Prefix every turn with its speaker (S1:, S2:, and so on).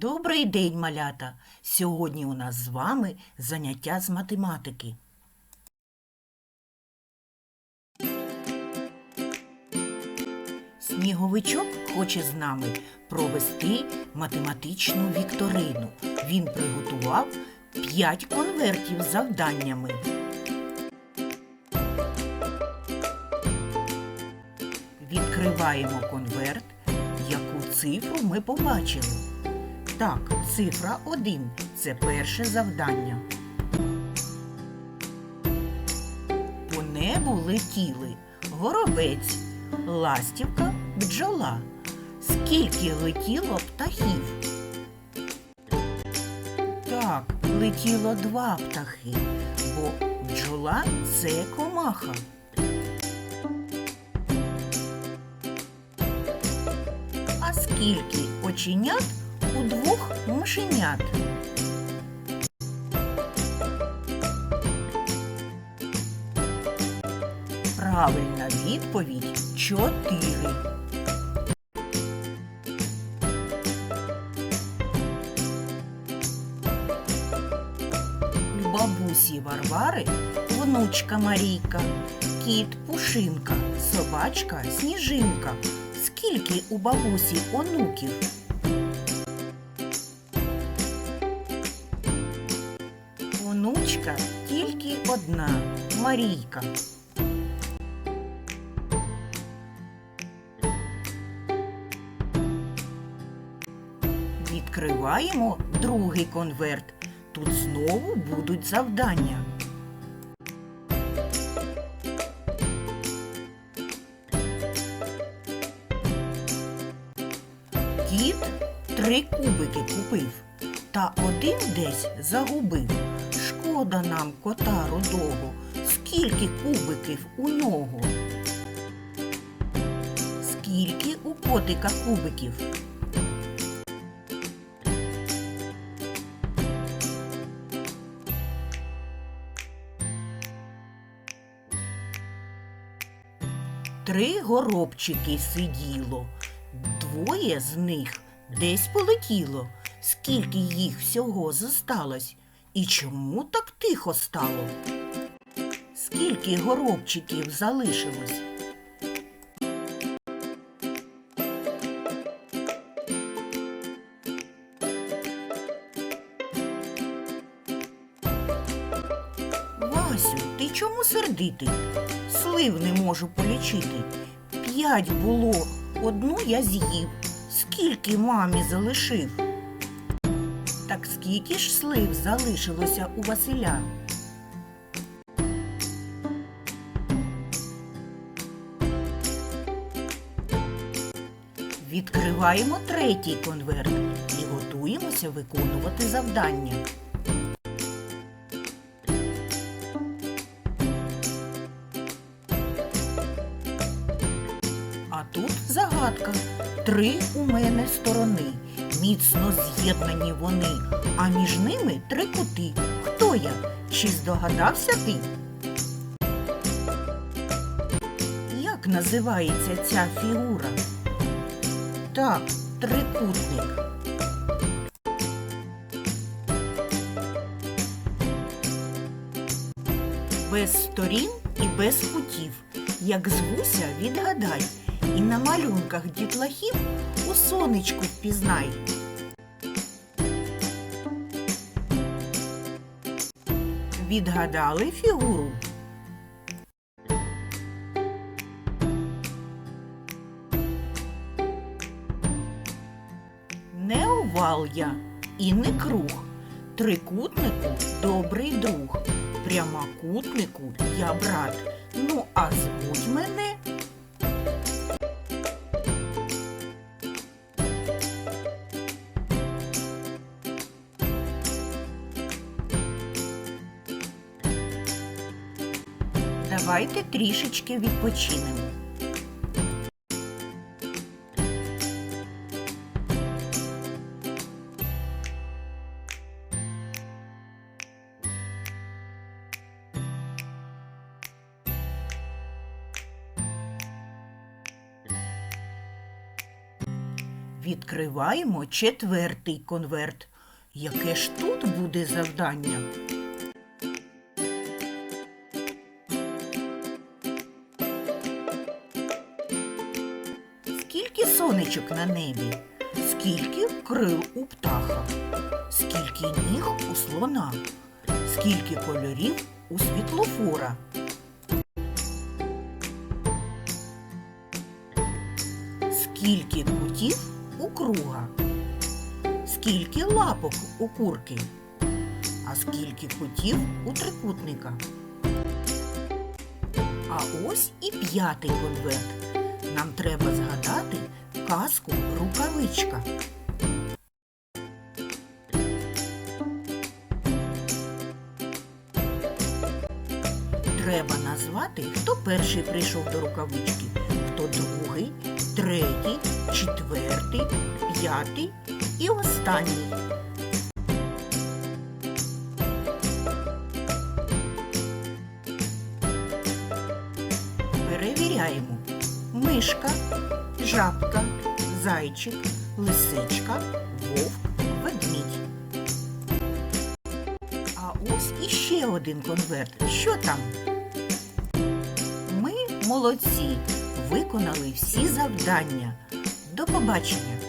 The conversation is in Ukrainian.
S1: Добрий день, малята! Сьогодні у нас з вами заняття з математики. Сніговичок хоче з нами провести математичну вікторину. Він приготував 5 конвертів з завданнями. Відкриваємо конверт. Яку цифру ми побачили? Так, цифра 1 – це перше завдання. По небу летіли горобець, ластівка, бджола. Скільки летіло птахів? Так, летіло два птахи, бо бджола це комаха. А скільки оченят у двох мишенят? Правильна відповідь чотири. У бабусі Варвари внучка Марійка, кіт Пушинка, собачка Сніжинка. Скільки у бабусі онуків? Марійка. Відкриваємо другий конверт. Тут знову будуть завдання. Кіт три кубики купив, та один десь загубив. Шкода нам кота рудого, скільки кубиків у нього. Скільки у котика кубиків? Три горобчики сиділо, двоє з них десь полетіло. Скільки їх всього зосталось? І чому так тихо стало? Скільки горобчиків залишилось? Васю, ти чому сердитий? Слив не можу полічити. П'ять було, одну я з'їв. Скільки мамі залишив? Так скільки ж слив залишилося у Василя? Відкриваємо третій конверт і готуємося виконувати завдання. А тут загадка. Три у мене сторони. Міцно з'єднані вони, а між ними три кути. Хто я? Чи здогадався ти? Як називається ця фігура? Так, трикутник. Без сторін і без кутів. Як звуся, відгадай. І на малюнках дітлахів у сонечку впізнай. Відгадали фігуру? Я і не круг. Трикутнику добрий друг. Прямокутнику я брат. Ну, а звуть мене Давайте трішечки відпочинемо. Відкриваємо четвертий конверт. Яке ж тут буде завдання? Скільки сонечок на небі? Скільки крил у птаха? Скільки ніг у слона? Скільки кольорів у світлофора? Скільки кутів у круга? Скільки лапок у курки? А скільки кутів у трикутника? А ось і п'ятий конверт. Нам треба згадати казку рукавичка. Треба назвати, хто перший прийшов до рукавички, хто другий, третій, четвертий, п'ятий і останній. Перевіряємо. Мишка, жабка, зайчик, лисичка, вовк, ведмідь. А ось іще один конверт. Що там? Ми молодці, виконали всі завдання. До побачення!